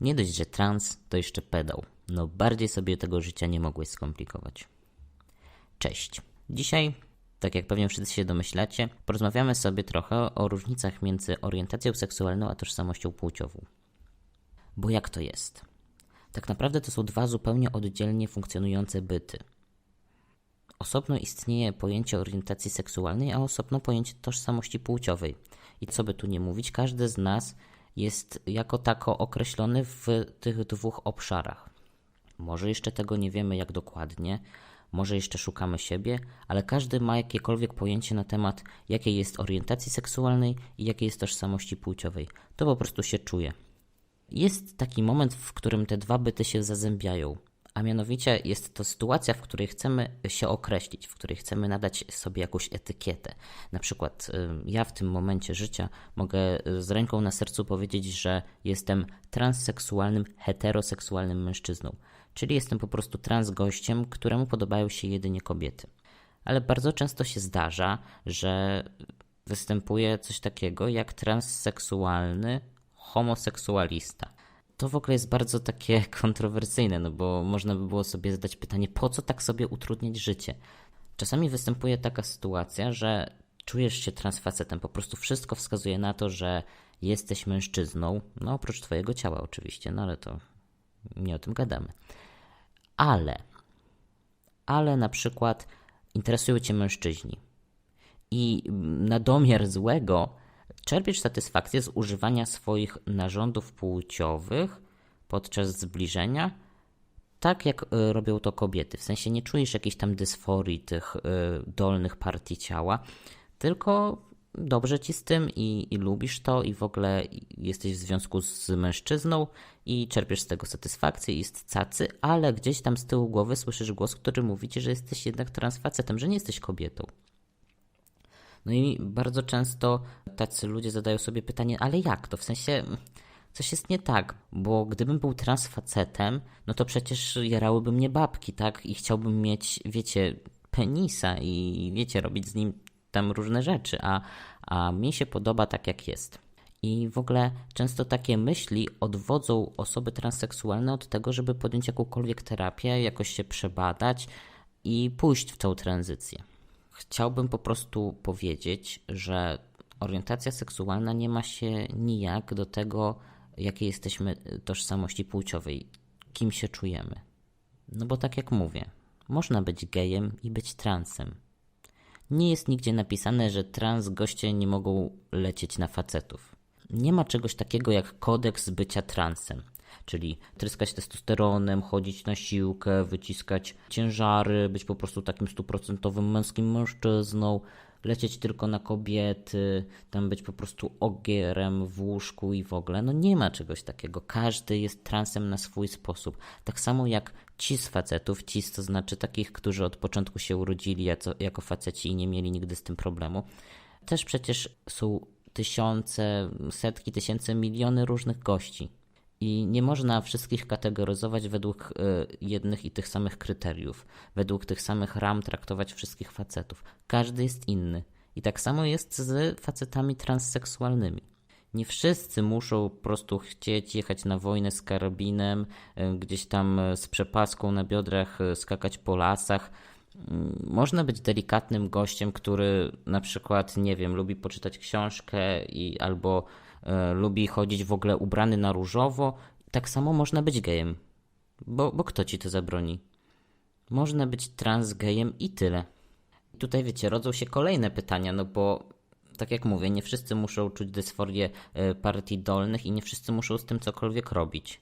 Nie dość, że trans, to jeszcze pedał. No bardziej sobie tego życia nie mogłeś skomplikować. Cześć. Dzisiaj, tak jak pewnie wszyscy się domyślacie, porozmawiamy sobie trochę o różnicach między orientacją seksualną a tożsamością płciową. Bo jak to jest? Tak naprawdę to są dwa zupełnie oddzielnie funkcjonujące byty. Osobno istnieje pojęcie orientacji seksualnej, a osobno pojęcie tożsamości płciowej. I co by tu nie mówić, każdy z nas jest jako tako określony w tych dwóch obszarach. Może jeszcze tego nie wiemy jak dokładnie, może jeszcze szukamy siebie, ale każdy ma jakiekolwiek pojęcie na temat, jakiej jest orientacji seksualnej i jakiej jest tożsamości płciowej. To po prostu się czuje. Jest taki moment, w którym te dwa byty się zazębiają, a mianowicie jest to sytuacja, w której chcemy się określić, w której chcemy nadać sobie jakąś etykietę. Na przykład y, ja w tym momencie życia mogę z ręką na sercu powiedzieć, że jestem transseksualnym, heteroseksualnym mężczyzną, czyli jestem po prostu transgościem, któremu podobają się jedynie kobiety. Ale bardzo często się zdarza, że występuje coś takiego jak transseksualny homoseksualista. To w ogóle jest bardzo takie kontrowersyjne, no bo można by było sobie zadać pytanie, po co tak sobie utrudniać życie? Czasami występuje taka sytuacja, że czujesz się transfacetem, po prostu wszystko wskazuje na to, że jesteś mężczyzną, no oprócz twojego ciała oczywiście, no ale to nie o tym gadamy. Ale, ale na przykład interesują cię mężczyźni i na domiar złego Czerpiesz satysfakcję z używania swoich narządów płciowych podczas zbliżenia, tak jak y, robią to kobiety. W sensie nie czujesz jakiejś tam dysforii tych y, dolnych partii ciała, tylko dobrze ci z tym i, i, lubisz to i w ogóle jesteś w związku z mężczyzną i czerpiesz z tego satysfakcję, jest cacy, ale gdzieś tam z tyłu głowy słyszysz głos, który mówi ci, że jesteś jednak transfacetem, że nie jesteś kobietą. No i bardzo często tacy ludzie zadają sobie pytanie, ale jak to? W sensie coś jest nie tak, bo gdybym był transfacetem, no to przecież jarałyby mnie babki, tak? I chciałbym mieć, wiecie, penisa i wiecie, robić z nim tam różne rzeczy, a, a mi się podoba tak jak jest. I w ogóle często takie myśli odwodzą osoby transseksualne od tego, żeby podjąć jakąkolwiek terapię, jakoś się przebadać i pójść w tą tranzycję. Chciałbym po prostu powiedzieć, że orientacja seksualna nie ma się nijak do tego, jakiej jesteśmy tożsamości płciowej, kim się czujemy. No bo tak jak mówię, można być gejem i być transem. Nie jest nigdzie napisane, że trans goście nie mogą lecieć na facetów. Nie ma czegoś takiego jak kodeks bycia transem czyli tryskać testosteronem, chodzić na siłkę, wyciskać ciężary, być po prostu takim stuprocentowym męskim mężczyzną, lecieć tylko na kobiety, tam być po prostu ogierem w łóżku i w ogóle. No nie ma czegoś takiego. Każdy jest transem na swój sposób. Tak samo jak ci z facetów, ci to znaczy takich, którzy od początku się urodzili jako, faceci i nie mieli nigdy z tym problemu. Też przecież są tysiące, setki tysięcy, miliony różnych gości. I nie można wszystkich kategoryzować według e, jednych i tych samych kryteriów, według tych samych ram traktować wszystkich facetów. Każdy jest inny. I tak samo jest z facetami transseksualnymi. Nie wszyscy muszą po prostu chcieć jechać na wojnę z karabinem, e, gdzieś tam z przepaską na biodrach e, skakać po lasach. Mm, można być delikatnym gościem, który na przykład, nie wiem, lubi poczytać książkę i albo e, lubi chodzić w ogóle ubrany na różowo. Tak samo można być gejem. Bo, bo kto ci to zabroni? Można być transgejem i tyle. Tutaj wiecie, rodzą się kolejne pytania, no bo tak jak mówię, nie wszyscy muszą czuć dysforię e, partii dolnych i nie wszyscy muszą z tym cokolwiek robić.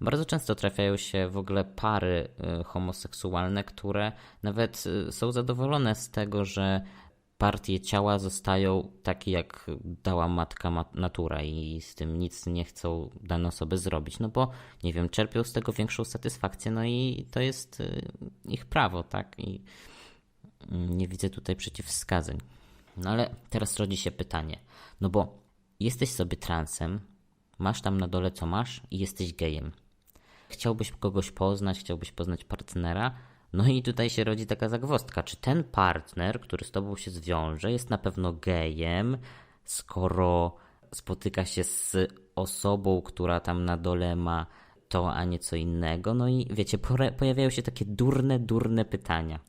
Bardzo często trafiają się w ogóle pary y, homoseksualne, które nawet są zadowolone z tego, że partie ciała zostają takie, jak dała matka natura i z tym nic nie chcą dane osoby zrobić, no bo nie wiem, czerpią z tego większą satysfakcję, no i to jest y, ich prawo, tak? I mm, nie widzę tutaj przeciwwskazań. No ale teraz rodzi się pytanie, no bo jesteś sobie transem, masz tam na dole co masz i jesteś gejem chciałbyś kogoś poznać, chciałbyś poznać partnera. No i tutaj się rodzi taka zagwostka, czy ten partner, który z tobą się zwiąże, jest na pewno gejem, skoro spotyka się z osobą, która tam na dole ma to, a nie co innego. No i wiecie, pojawiają się takie durne, durne pytania.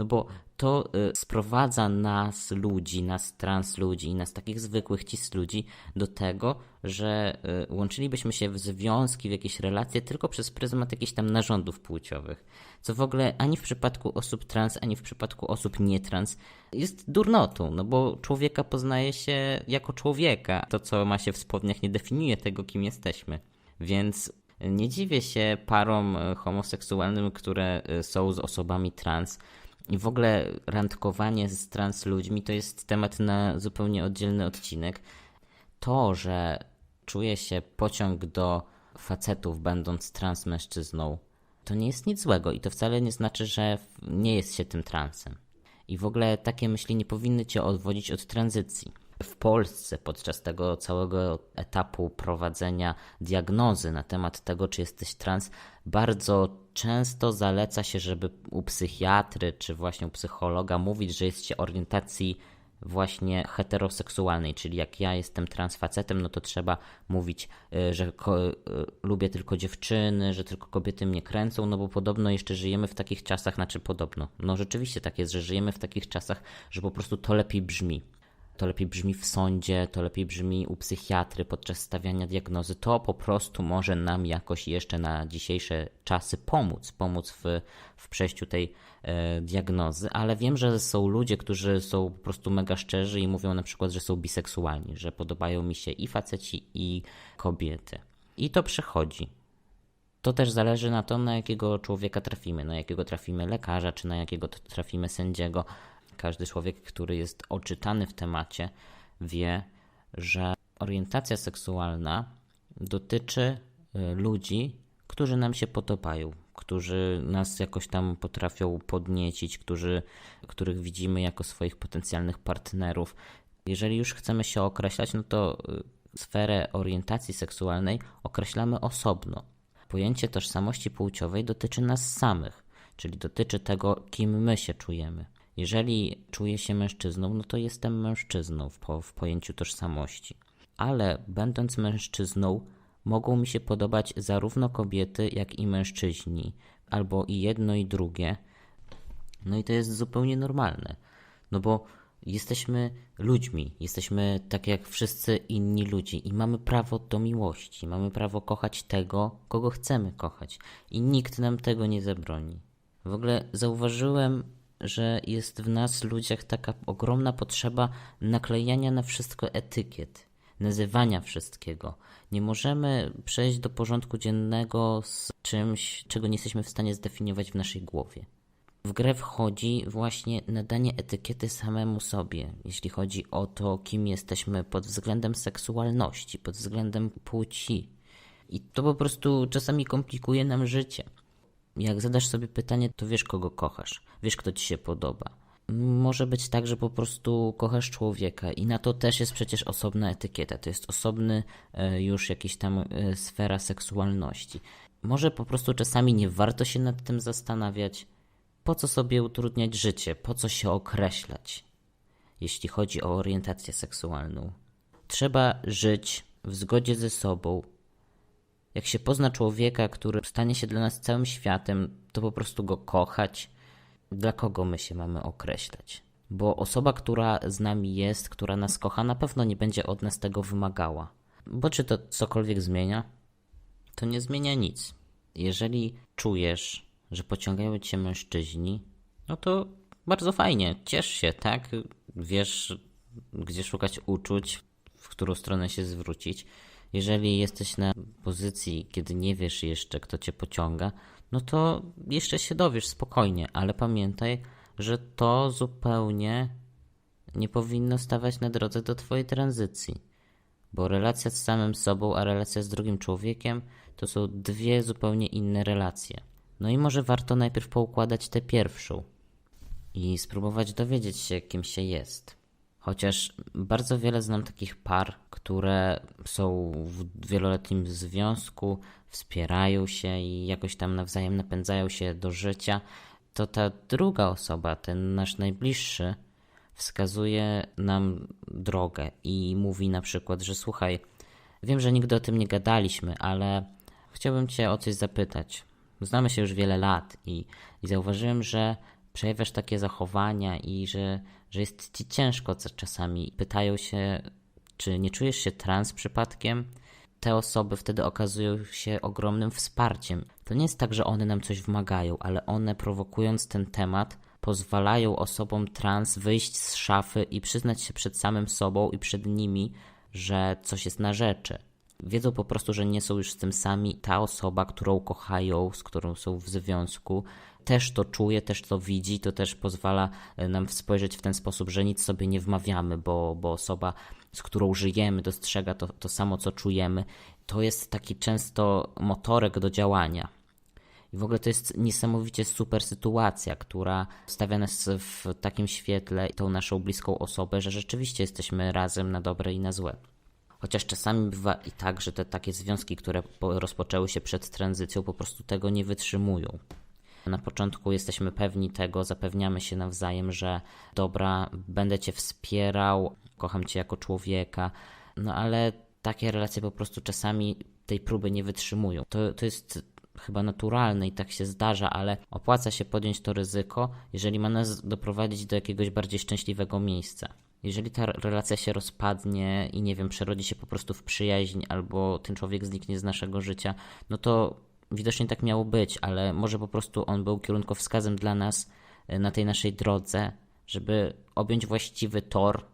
No bo to y, sprowadza nas, ludzi, nas trans ludzi, nas takich zwykłych cis ludzi do tego, że y, łączylibyśmy się w związki, w jakieś relacje tylko przez pryzmat jakichś tam narządów płciowych. Co w ogóle ani w przypadku osób trans, ani w przypadku osób nietrans jest durnotą, no bo człowieka poznaje się jako człowieka. To, co ma się w spodniach, nie definiuje tego, kim jesteśmy. Więc nie dziwię się parom y, homoseksualnym, które są z osobami trans, i w ogóle randkowanie z trans ludźmi to jest temat na zupełnie oddzielny odcinek. To, że czuję się pociąg do facetów, będąc trans mężczyzną, to nie jest nic złego i to wcale nie znaczy, że nie jest się tym transem. I w ogóle takie myśli nie powinny cię odwodzić od tranzycji. W Polsce podczas tego całego etapu prowadzenia diagnozy na temat tego, czy jesteś trans, bardzo często zaleca się, żeby u psychiatry czy właśnie u psychologa mówić, że jest się orientacji właśnie heteroseksualnej, czyli jak ja jestem transfacetem, no to trzeba mówić, y, że y, lubię tylko dziewczyny, że tylko kobiety mnie kręcą, no bo podobno jeszcze żyjemy w takich czasach, znaczy podobno, no rzeczywiście tak jest, że żyjemy w takich czasach, że po prostu to lepiej brzmi to lepiej brzmi w sądzie, to lepiej brzmi u psychiatry podczas stawiania diagnozy. To po prostu może nam jakoś jeszcze na dzisiejsze czasy pomóc, pomóc w, w przejściu tej e, diagnozy, ale wiem, że są ludzie, którzy są po prostu mega szczerzy i mówią na przykład, że są biseksualni, że podobają mi się i faceci, i kobiety. I to przechodzi. To też zależy na to, na jakiego człowieka trafimy, na jakiego trafimy lekarza, czy na jakiego trafimy sędziego każdy człowiek, który jest oczytany w temacie, wie, że orientacja seksualna dotyczy y, ludzi, którzy nam się podobają, którzy nas jakoś tam potrafią podniecić, którzy, których widzimy jako swoich potencjalnych partnerów. Jeżeli już chcemy się określać, no to y, sferę orientacji seksualnej określamy osobno. Pojęcie tożsamości płciowej dotyczy nas samych, czyli dotyczy tego, kim my się czujemy. Jeżeli czuję się mężczyzną, no to jestem mężczyzną w, po, w pojęciu tożsamości. Ale będąc mężczyzną, mogą mi się podobać zarówno kobiety, jak i mężczyźni, albo i jedno, i drugie. No i to jest zupełnie normalne. No bo jesteśmy ludźmi, jesteśmy tak jak wszyscy inni ludzie i mamy prawo do miłości, mamy prawo kochać tego, kogo chcemy kochać i nikt nam tego nie zabroni. W ogóle zauważyłem że jest w nas ludziach taka ogromna potrzeba naklejania na wszystko etykiet, nazywania wszystkiego. Nie możemy przejść do porządku dziennego z czymś, czego nie jesteśmy w stanie zdefiniować w naszej głowie. W grę wchodzi właśnie nadanie etykiety samemu sobie, jeśli chodzi o to, kim jesteśmy pod względem seksualności, pod względem płci. I to po prostu czasami komplikuje nam życie. Jak zadasz sobie pytanie, to wiesz, kogo kochasz, wiesz, kto ci się podoba. Może być tak, że po prostu kochasz człowieka i na to też jest przecież osobna etykieta, to jest osobny e, już jakiś tam e, sfera seksualności. Może po prostu czasami nie warto się nad tym zastanawiać, po co sobie utrudniać życie, po co się określać, jeśli chodzi o orientację seksualną. Trzeba żyć w zgodzie ze sobą, jak się pozna człowieka, który stanie się dla nas całym światem, to po prostu go kochać. Dla kogo my się mamy określać? Bo osoba, która z nami jest, która nas kocha, na pewno nie będzie od nas tego wymagała. Bo czy to cokolwiek zmienia? To nie zmienia nic. Jeżeli czujesz, że pociągają cię mężczyźni, no to bardzo fajnie, ciesz się, tak? Wiesz, gdzie szukać uczuć, w którą stronę się zwrócić. Jeżeli jesteś na pozycji, kiedy nie wiesz jeszcze, kto cię pociąga, no to jeszcze się dowiesz spokojnie, ale pamiętaj, że to zupełnie nie powinno stawać na drodze do Twojej tranzycji. Bo relacja z samym sobą, a relacja z drugim człowiekiem to są dwie zupełnie inne relacje. No i może warto najpierw poukładać tę pierwszą i spróbować dowiedzieć się, kim się jest. Chociaż bardzo wiele znam takich par, które są w wieloletnim związku, wspierają się i jakoś tam nawzajem napędzają się do życia, to ta druga osoba, ten nasz najbliższy, wskazuje nam drogę i mówi na przykład, że słuchaj, Wiem, że nigdy o tym nie gadaliśmy, ale chciałbym Cię o coś zapytać. Znamy się już wiele lat i, i zauważyłem, że przejawiasz takie zachowania i że, że jest Ci ciężko czasami. Pytają się, czy nie czujesz się trans przypadkiem? Te osoby wtedy okazują się ogromnym wsparciem. To nie jest tak, że one nam coś wymagają, ale one prowokując ten temat pozwalają osobom trans wyjść z szafy i przyznać się przed samym sobą i przed nimi, że coś jest na rzeczy. Wiedzą po prostu, że nie są już z tym sami. Ta osoba, którą kochają, z którą są w związku, też to czuje, też to widzi. To też pozwala e, nam spojrzeć w ten sposób, że nic sobie nie wmawiamy, bo, bo osoba, z którą żyjemy, dostrzega to, to samo, co czujemy. To jest taki często motorek do działania. I w ogóle to jest niesamowicie super sytuacja, która stawia nas w takim świetle, tą naszą bliską osobę, że rzeczywiście jesteśmy razem na dobre i na złe. Chociaż czasami bywa i tak, że te takie związki, które po- rozpoczęły się przed tranzycją, po prostu tego nie wytrzymują. Na początku jesteśmy pewni tego, zapewniamy się nawzajem, że dobra, będę cię wspierał, kocham cię jako człowieka, no ale takie relacje po prostu czasami tej próby nie wytrzymują. To, to jest chyba naturalne i tak się zdarza, ale opłaca się podjąć to ryzyko, jeżeli ma nas doprowadzić do jakiegoś bardziej szczęśliwego miejsca. Jeżeli ta relacja się rozpadnie i nie wiem, przerodzi się po prostu w przyjaźń, albo ten człowiek zniknie z naszego życia, no to widocznie tak miało być, ale może po prostu on był kierunkowskazem dla nas e, na tej naszej drodze, żeby objąć właściwy tor,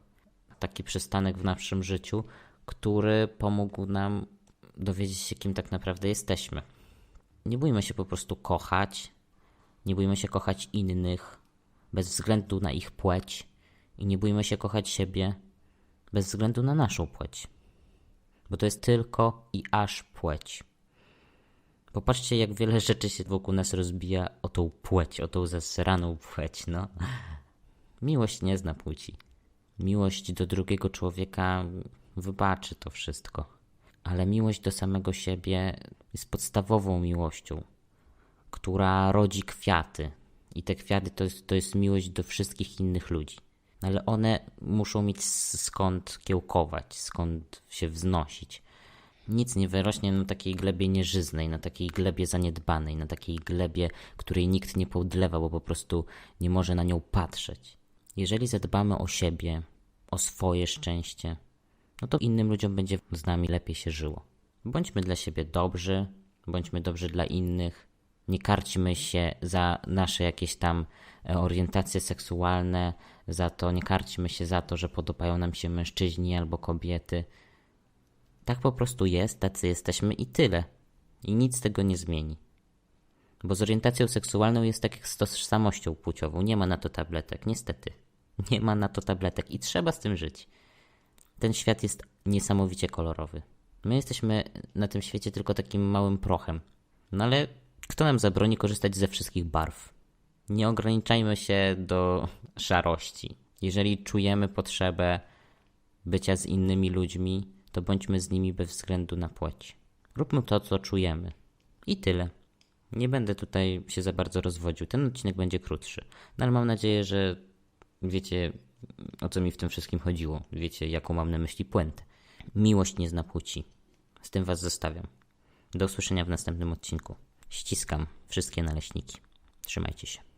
taki przystanek w naszym życiu, który pomógł nam dowiedzieć się, kim tak naprawdę jesteśmy. Nie bójmy się po prostu kochać, nie bójmy się kochać innych bez względu na ich płeć i nie bójmy się kochać siebie bez względu na naszą płeć. Bo to jest tylko i aż płeć. Popatrzcie, jak wiele rzeczy się wokół nas rozbija o tą płeć, o tą zasraną płeć, no. Miłość nie zna płci. Miłość do drugiego człowieka wybaczy to wszystko. Ale miłość do samego siebie jest podstawową miłością, która rodzi kwiaty. I te kwiaty to jest, to jest miłość do wszystkich innych ludzi. Ale one muszą mieć skąd kiełkować, skąd się wznosić. Nic nie wyrośnie na takiej glebie nieżyznej, na takiej glebie zaniedbanej, na takiej glebie, której nikt nie podlewa, bo po prostu nie może na nią patrzeć. Jeżeli zadbamy o siebie, o swoje szczęście, no to innym ludziom będzie z nami lepiej się żyło. Bądźmy dla siebie dobrzy, bądźmy dobrzy dla innych. Nie karćmy się za nasze jakieś tam e, orientacje seksualne, za to, nie karćmy się za to, że podobają nam się mężczyźni albo kobiety. Tak po prostu jest, tacy jesteśmy i tyle. I nic tego nie zmieni. Bo z orientacją seksualną jest tak jak z tożsamością płciową. Nie ma na to tabletek, niestety. Nie ma na to tabletek i trzeba z tym żyć. Ten świat jest niesamowicie kolorowy. My jesteśmy na tym świecie tylko takim małym prochem. No ale kto nam zabroni korzystać ze wszystkich barw? Nie ograniczajmy się do szarości. Jeżeli czujemy potrzebę bycia z innymi ludźmi, to bądźmy z nimi bez względu na płeć. Róbmy to, co czujemy. I tyle. Nie będę tutaj się za bardzo rozwodził. Ten odcinek będzie krótszy. No ale mam nadzieję, że wiecie, o co mi w tym wszystkim chodziło. Wiecie, jaką mam na myśli puentę. Miłość nie zna płci. Z tym was zostawiam. Do usłyszenia w następnym odcinku. Ściskam wszystkie naleśniki. Trzymajcie się.